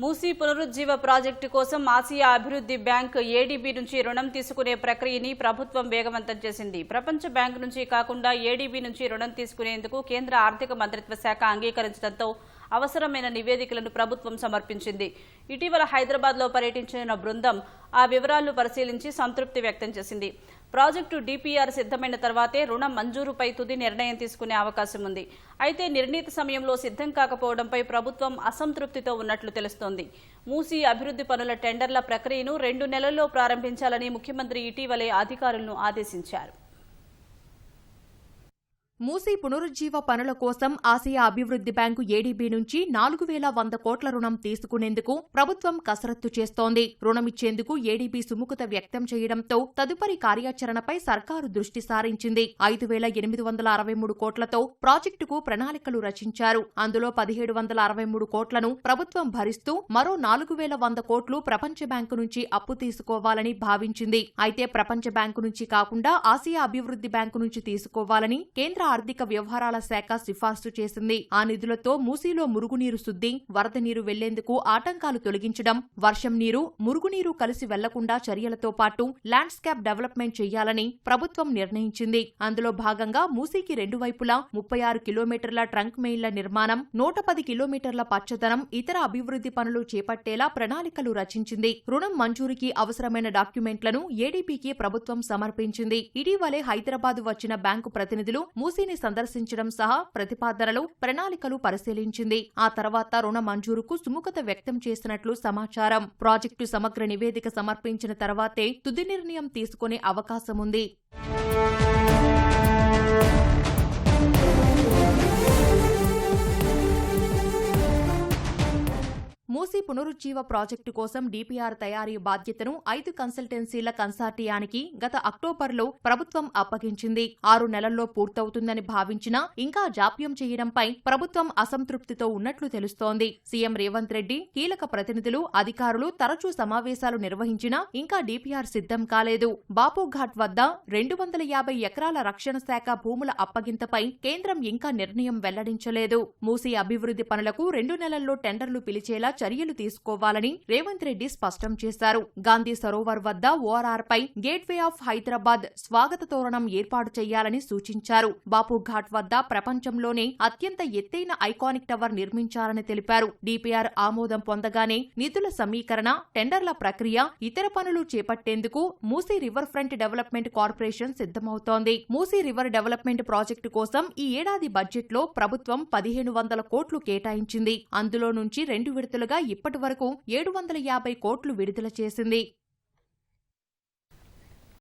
మూసీ పునరుజ్జీవ ప్రాజెక్టు కోసం ఆసియా అభివృద్ధి బ్యాంక్ ఏడీబీ నుంచి రుణం తీసుకునే ప్రక్రియని ప్రభుత్వం వేగవంతం చేసింది. ప్రపంచ బ్యాంకు నుంచి కాకుండా ఏడీబీ నుంచి రుణం తీసుకునేందుకు కేంద్ర ఆర్థిక మంత్రిత్వ శాఖ అంగీకరించడంతో అవసరమైన నివేదికలను ప్రభుత్వం సమర్పించింది. ఇటీవల హైదరాబాద్లో పర్యటించిన బృందం ఆ వివరాలను పరిశీలించి సంతృప్తి వ్యక్తం చేసింది. ప్రాజెక్టు డిపిఆర్ సిద్ధమైన తర్వాతే రుణం మంజూరుపై తుది నిర్ణయం తీసుకునే అవకాశం ఉంది. అయితే నిర్ణీత సమయంలో సిద్ధం కాకపోవడంపై ప్రభుత్వం అసంతృప్తితో ఉన్నట్లు తెలుస్తోంది. మూసీ అభివృద్ధి పనుల టెండర్ల ప్రక్రియను రెండు నెలల్లో ప్రారంభించాలని ముఖ్యమంత్రి ఇటీవలే అధికారులను ఆదేశించారు. మూసీ పునరుజ్జీవ పనుల కోసం ఆసియా అభివృద్ధి బ్యాంకు ఏడీబీ నుంచి నాలుగు వేల వంద కోట్ల రుణం తీసుకునేందుకు ప్రభుత్వం కసరత్తు చేస్తోంది. రుణమిచ్చేందుకు ఏడీబీ సుముఖత వ్యక్తం చేయడంతో తదుపరి కార్యాచరణపై సర్కారు దృష్టి సారించింది. ఐదు వేల ఎనిమిది వందల అరవై మూడు కోట్లతో ప్రాజెక్టుకు ప్రణాళికలు రచించారు. అందులో పదిహేడు వందల అరవై మూడు కోట్లను ప్రభుత్వం భరిస్తూ మరో నాలుగు వేల వంద కోట్లు ప్రపంచ బ్యాంకు నుంచి అప్పు తీసుకోవాలని భావించింది. అయితే ప్రపంచ బ్యాంకు నుంచి కాకుండా ఆసియా అభివృద్ధి బ్యాంకు నుంచి తీసుకోవాలని కేంద్ర ఆర్థిక వ్యవహారాల శాఖ సిఫార్సు చేసింది. ఆ నిధులతో మూసీలో మురుగునీరు శుద్ధి వరద నీరు వెళ్ళేందుకు ఆటంకాలు తొలగించడం వర్షం నీరు మురుగునీరు కలిసి వెళ్ళకుండా చర్యలతో పాటు ల్యాండ్స్కేప్ డెవలప్మెంట్ చేయాలని ప్రభుత్వం నిర్ణయించింది. అందులో భాగంగా మూసీకి రెండు వైపులా ముప్పై ఆరు కిలోమీటర్ల ట్రంక్ మెయిన్ల నిర్మాణం నూట పది కిలోమీటర్ల పచ్చదనం ఇతర అభివృద్ధి పనులు చేపట్టేలా ప్రణాళికలు రచించింది. రుణం మంజూరికి అవసరమైన డాక్యుమెంట్లను ఏడీపీకి ప్రభుత్వం సమర్పించింది. ఇటీవలే హైదరాబాద్ వచ్చిన బ్యాంకు ప్రతినిధులు మూసీని సందర్శించడం సహా ప్రతిపాదనలు ప్రణాళికలు పరిశీలించింది. ఆ తర్వాత రుణ మంజూరుకు సుముఖత వ్యక్తం చేసినట్లు సమాచారం. ప్రాజెక్టు సమగ్ర నివేదిక సమర్పించిన తర్వాతే తుది నిర్ణయం తీసుకునే అవకాశముంది. మూసీ పునరుజ్జీవ ప్రాజెక్టు కోసం డీపీఆర్ తయారీ బాధ్యతను ఐదు కన్సల్టెన్సీల కన్సార్టియానికి గత అక్టోబర్లో ప్రభుత్వం అప్పగించింది. ఆరు నెలల్లో పూర్తవుతుందని భావించినా ఇంకా జాప్యం చేయడంపై ప్రభుత్వం అసంతృప్తితో ఉన్నట్లు తెలుస్తోంది. సీఎం రేవంత్ రెడ్డి కీలక ప్రతినిధులు అధికారులు తరచూ సమావేశాలు నిర్వహించినా ఇంకా డీపీఆర్ సిద్ధం కాలేదు. బాపుఘాట్ వద్ద రెండు వందల యాభై ఎకరాల రక్షణ శాఖ భూముల అప్పగింతపై కేంద్రం ఇంకా నిర్ణయం వెల్లడించలేదు. మూసీ అభివృద్ధి పనులకు రెండు నెలల్లో టెండర్లు పిలిచేలా చర్య చర్యలు తీసుకోవాలని రేవంత్ రెడ్డి స్పష్టం చేశారు. గాంధీ సరోవర్ వద్ద ఓఆర్ఆర్ పై గేట్వే ఆఫ్ హైదరాబాద్ స్వాగత తోరణం ఏర్పాటు చేయాలని సూచించారు. బాపుఘాట్ వద్ద ప్రపంచంలోనే అత్యంత ఎత్తైన ఐకానిక్ టవర్ నిర్మించాలని తెలిపారు. డిపిఆర్ ఆమోదం పొందగానే నిధుల సమీకరణ టెండర్ల ప్రక్రియ ఇతర పనులు చేపట్టేందుకు Musi river front development corporation సిద్ధమవుతోంది. మూసీ రివర్ డెవలప్మెంట్ ప్రాజెక్టు కోసం ఈ ఏడాది బడ్జెట్లో ప్రభుత్వం పదిహేను వందల కోట్లు కేటాయించింది. అందులో నుంచి రెండు విడతలుగా ఇప్పటి వరకు ఏడు వందల యాభై కోట్లు విడుదల చేసింది.